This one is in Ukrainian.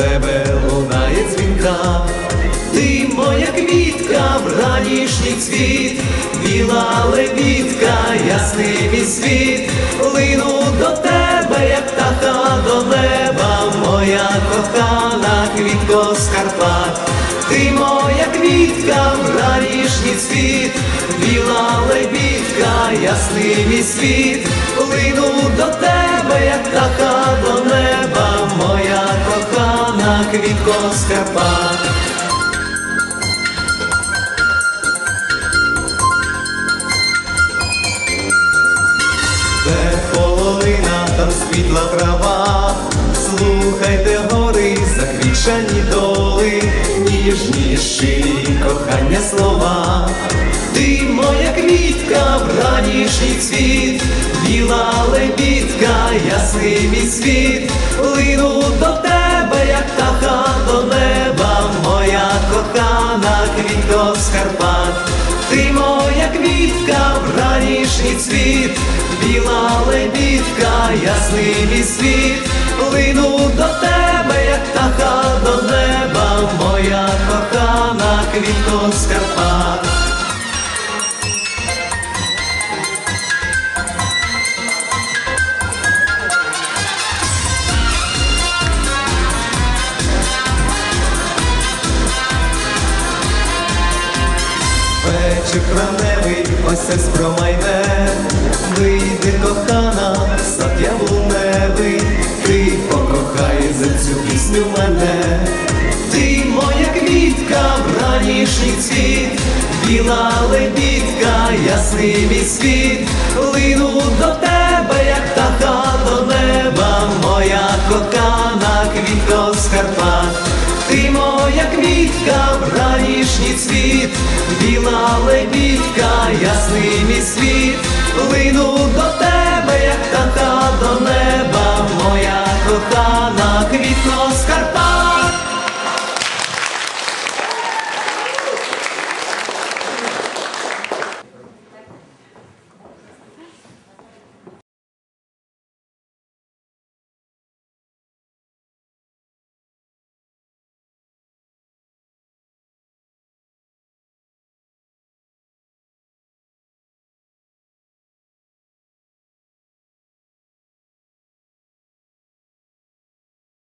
тебе лунає дзвінка, ти моя квітка, в вранішній цвіт, біла лебідка, ясний мій світ, лину до тебе, як птаха до неба, моя кохана квітко з Карпат. ти моя квітка, в вранішній цвіт, біла лебідка, ясний мій світ, лину до тебе, як птаха до неба кохана квітко з Карпат. Де половина, там світла трава, слухайте гори, заквічані доли, ніжні щирі кохання слова. Ти моя квітка, вранішній цвіт, біла лебідка, ясний мій світ, лину Карпат. Ти моя квітка, вранішній цвіт, біла лебідка, ясний мій світ, Вечір травневий, ось ось промайне, вийди кохана, сад яблуневий, ти покохай за цю пісню мене, ти моя квітка, вранішній цвіт, біла лебідка, ясний мій світ, лину до тебе, як птаха до неба, моя кохана квітко з Карпат. Ти моя квітка, вранішній цвіт, No.